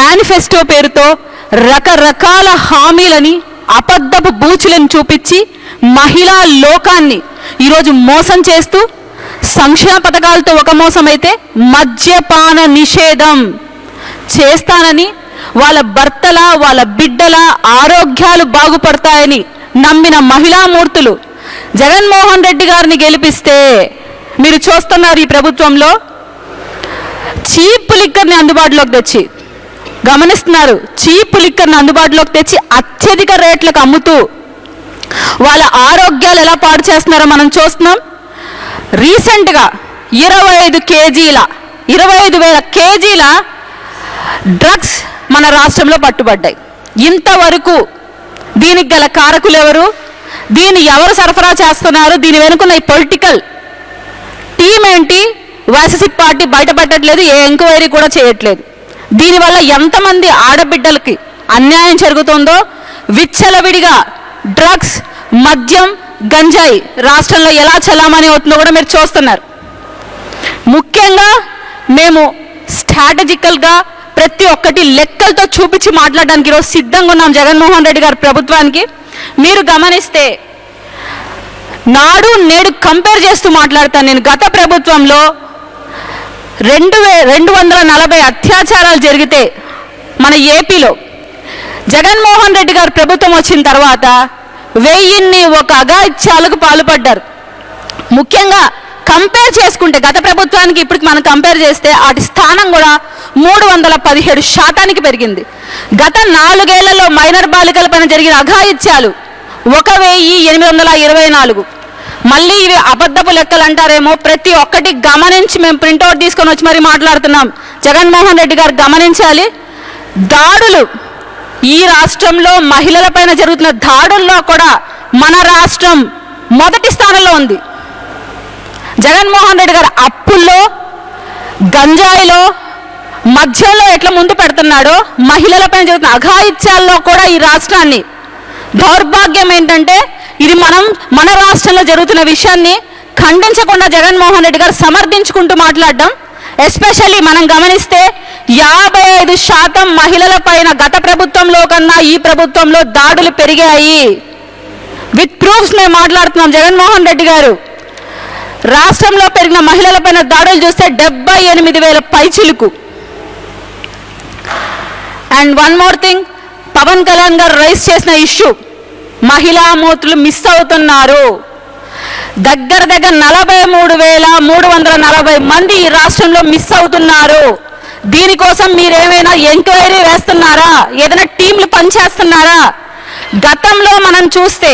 Manifesto పేరుతో రకరకాల హామీలని అబద్ధపు బూచులను చూపించి మహిళా లోకాన్ని ఈరోజు మోసం చేస్తూ సంక్షేమ పథకాలతో ఒక మోసం అయితే మద్యపాన నిషేధం చేస్తానని వాళ్ళ భర్తల వాళ్ళ బిడ్డల ఆరోగ్యాలు బాగుపడతాయని నమ్మిన మహిళామూర్తులు జగన్మోహన్ రెడ్డి గారిని గెలిపిస్తే మీరు చూస్తున్నారు ఈ ప్రభుత్వంలో చీప్ లిక్కర్ని అందుబాటులోకి తెచ్చి గమనిస్తున్నారు. చీప్ లిక్కర్ని అందుబాటులోకి తెచ్చి అత్యధిక రేట్లకు అమ్ముతూ వాళ్ళ ఆరోగ్యాలు ఎలా పాడు చేస్తున్నారో మనం చూస్తున్నాం. రీసెంట్గా ఇరవై ఐదు కేజీల ఇరవై ఐదు వేల కేజీల డ్రగ్స్ మన రాష్ట్రంలో పట్టుబడ్డాయి. ఇంతవరకు దీనికి గల కారకులు ఎవరు? దీన్ని ఎవరు సరఫరా చేస్తున్నారు? దీని వెనుకున్న ఈ పొలిటికల్ టీం ఏంటి? వైసీపీ పార్టీ బయటపడట్లేదు ఏ ఎంక్వైరీ కూడా చేయట్లేదు. దీనివల్ల ఎంతమంది ఆడబిడ్డలకి అన్యాయం జరుగుతుందో విచ్చలవిడిగా డ్రగ్స్ మద్యం గంజాయి రాష్ట్రంలో ఎలా చలామణి అవుతుందో కూడా మీరు చూస్తున్నారు. ముఖ్యంగా మేము స్ట్రాటజికల్గా ప్రతి ఒక్కటి లెక్కలతో చూపించి మాట్లాడడానికి ఈరోజు సిద్ధంగా ఉన్నాం జగన్మోహన్ రెడ్డి గారి ప్రభుత్వానికి. మీరు గమనిస్తే నాడు నేడు కంపేర్ చేస్తూ మాట్లాడతాను నేను. గత ప్రభుత్వంలో రెండు వే రెండు వందల నలభై అత్యాచారాలు జరిగితే మన ఏపీలో జగన్మోహన్ రెడ్డి గారు ప్రభుత్వం వచ్చిన తర్వాత వెయ్యిన్ని ఒక అగాయిత్యాలకు పాల్పడ్డారు. ముఖ్యంగా కంపేర్ చేసుకుంటే గత ప్రభుత్వానికి ఇప్పటికి మనం కంపేర్ చేస్తే వాటి స్థానం కూడా మూడు వందల పదిహేడు శాతానికి పెరిగింది. గత నాలుగేళ్ళలో మైనర్ బాలికల పైన జరిగిన అఘాయిత్యాలు ఒక వెయ్యి ఎనిమిది వందల ఇరవై నాలుగు. మళ్ళీ ఇవి అబద్ధపు లెక్కలు అంటారేమో ప్రతి ఒక్కటి గమనించి మేము ప్రింట్అవుట్ తీసుకొని వచ్చి మరీ మాట్లాడుతున్నాం. జగన్మోహన్ రెడ్డి గారు గమనించాలి. దాడులు. ఈ రాష్ట్రంలో మహిళలపైన జరుగుతున్న దాడుల్లో కూడా మన రాష్ట్రం మొదటి స్థానంలో ఉంది. జగన్మోహన్ రెడ్డి గారు అప్పుల్లో గంజాయిలో మధ్యలో ఎట్లా ముందు పెడుతున్నాడో మహిళలపైన జరుగుతున్న అఘాయిత్యాల్లో కూడా ఈ రాష్ట్రాన్ని. దౌర్భాగ్యం ఏంటంటే ఇది మనం మన రాష్ట్రంలో జరుగుతున్న విషయాన్ని ఖండించకుండా జగన్మోహన్ రెడ్డి గారు సమర్థించుకుంటూ మాట్లాడడం ఎస్పెషల్లీ మనం గమనిస్తే యాభై ఐదు శాతం మహిళల పైన గత ప్రభుత్వంలో కన్నా ఈ ప్రభుత్వంలో దాడులు పెరిగాయి. విత్ ప్రూఫ్స్ మేము మాట్లాడుతున్నాం జగన్మోహన్ రెడ్డి గారు. రాష్ట్రంలో పెరిగిన మహిళలపైన దాడులు చూస్తే డెబ్బై ఎనిమిది వేల పైచిలుకు. And one more thing Pawan Kalyan గారు రైస్ చేసిన ఇష్యూ మహిళామూర్తులు మిస్ అవుతున్నారు. దగ్గర దగ్గర నలభై మూడు వేల మూడు వందల నలభై మంది ఈ రాష్ట్రంలో మిస్ అవుతున్నారు. దీనికోసం మీరేమైనా ఎంక్వైరీ వేస్తున్నారా? ఏదైనా టీంలు పనిచేస్తున్నారా? గతంలో మనం చూస్తే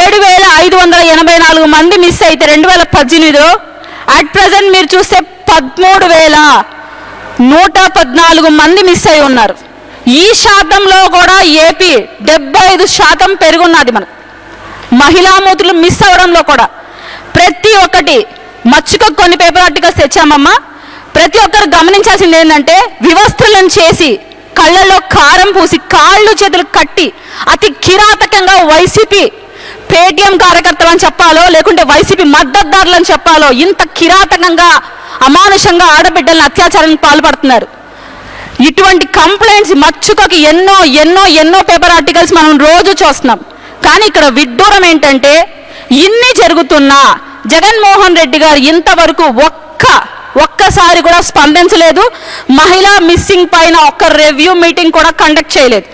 ఏడు వేల ఐదు వందల ఎనభై నాలుగు మంది మిస్ అయితే రెండు వేల పద్దెనిమిదిలో అట్ ప్రజెంట్ మీరు చూస్తే పదమూడు వేల నూట పద్నాలుగు మంది మిస్ అయి ఉన్నారు. ఈ శాతంలో కూడా ఏపీ డెబ్బై ఐదు శాతం పెరుగున్నది మనకు. మహిళామూతులు మిస్ అవ్వడంలో కూడా. ప్రతి ఒక్కటి మచ్చుక కొన్ని పేపర్ ఆర్టికల్స్ తెచ్చామమ్మా. ప్రతి ఒక్కరు గమనించాల్సింది ఏంటంటే వివస్త్రలను చేసి కళ్ళల్లో కారం పూసి కాళ్ళు చేతులు కట్టి అతి కిరాతకంగా వైసీపీ పేటిఎం కార్యకర్తలు అని చెప్పాలో లేకుంటే వైసీపీ మద్దతుదారులు అని చెప్పాలో ఇంత కిరాతకంగా అమానుషంగా ఆడబిడ్డలను అత్యాచారానికి పాల్పడుతున్నారు. ఇటువంటి కంప్లైంట్స్ మచ్చుకకి ఎన్నో ఎన్నో ఎన్నో పేపర్ ఆర్టికల్స్ మనం రోజు చూస్తున్నాం. కానీ ఇక్కడ విడ్డూరం ఏంటంటే ఇన్ని జరుగుతున్నా జగన్మోహన్ రెడ్డి గారు ఇంతవరకు ఒక్క ఒక్కసారి కూడా స్పందించలేదు. మహిళా మిస్సింగ్ పైన ఒక్క రివ్యూ మీటింగ్ కూడా కండక్ట్ చేయలేదు.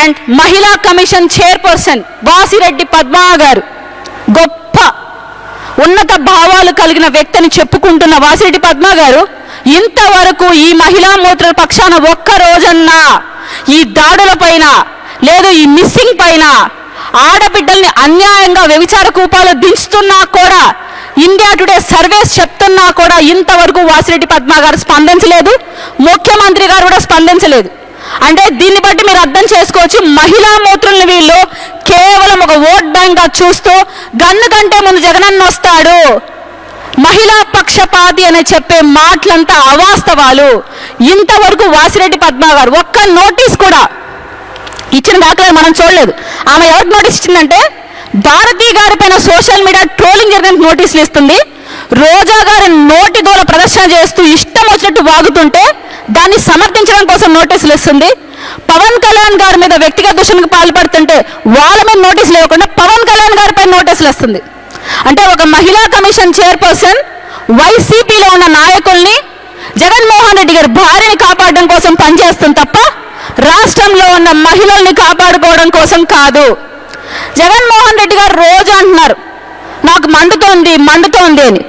అండ్ మహిళా కమిషన్ చైర్పర్సన్ వాసిరెడ్డి పద్మా గారు గొప్ప ఉన్నత భావాలు కలిగిన వ్యక్తిని చెప్పుకుంటున్న వాసిరెడ్డి పద్మా గారు ఇంతవరకు ఈ మహిళా మూత్రుల పక్షాన ఒక్క రోజన్నా ఈ దాడుల పైన లేదు ఈ మిస్సింగ్ పైన ఆడబిడ్డల్ని అన్యాయంగా వ్యభిచార కూపాలు దించుతున్నా కూడా ఇండియా టుడే సర్వేస్ చెప్తున్నా కూడా ఇంతవరకు వాసిరెడ్డి పద్మ గారు స్పందించలేదు ముఖ్యమంత్రి గారు కూడా స్పందించలేదు. అంటే దీన్ని బట్టి మీరు అర్థం చేసుకోవచ్చు మహిళా మూత్రుల్ని వీళ్ళు కేవలం ఒక ఓట్ బ్యాంక్గా చూస్తూ గన్ను కంటే ముందు జగనన్న వస్తాడు. మహిళా పక్షపాతి అని చెప్పే మాటలంతా అవాస్తవాలు. ఇంతవరకు వాసిరెడ్డి పద్మ గారు ఒక్క నోటీస్ కూడా ఇచ్చిన దాఖలా మనం చూడలేదు. ఆమె ఎవరికి నోటీస్ ఇచ్చిందంటే భారతీ గారి పైన సోషల్ మీడియా ట్రోలింగ్ జరిగిన నోటీసులు ఇస్తుంది. రోజా గారి నోటి దూల ప్రదర్శన చేస్తూ ఇష్టం వచ్చినట్టు వాగుతుంటే దాన్ని సమర్థించడం కోసం నోటీసులు ఇస్తుంది. పవన్ కళ్యాణ్ గారి మీద వ్యక్తిగత దూషణకు పాల్పడుతుంటే వాళ్ళ మీద నోటీసులు ఇవ్వకుండా పవన్ కళ్యాణ్ గారిపై నోటీసులు ఇస్తుంది అంటే ఒక మహిళా కమిషన్ చైర్పర్సన్ వైసీపీలో ఉన్న నాయకుల్ని జగన్మోహన్ రెడ్డి గారి భార్యని కాపాడడం కోసం పనిచేస్తుంది తప్ప రాష్ట్రంలో ఉన్న మహిళల్ని కాపాడుకోవడం కోసం కాదు. జగన్మోహన్ రెడ్డి గారు రోజు అంటున్నారు నాకు మందుతోంది మందుతోంది అని.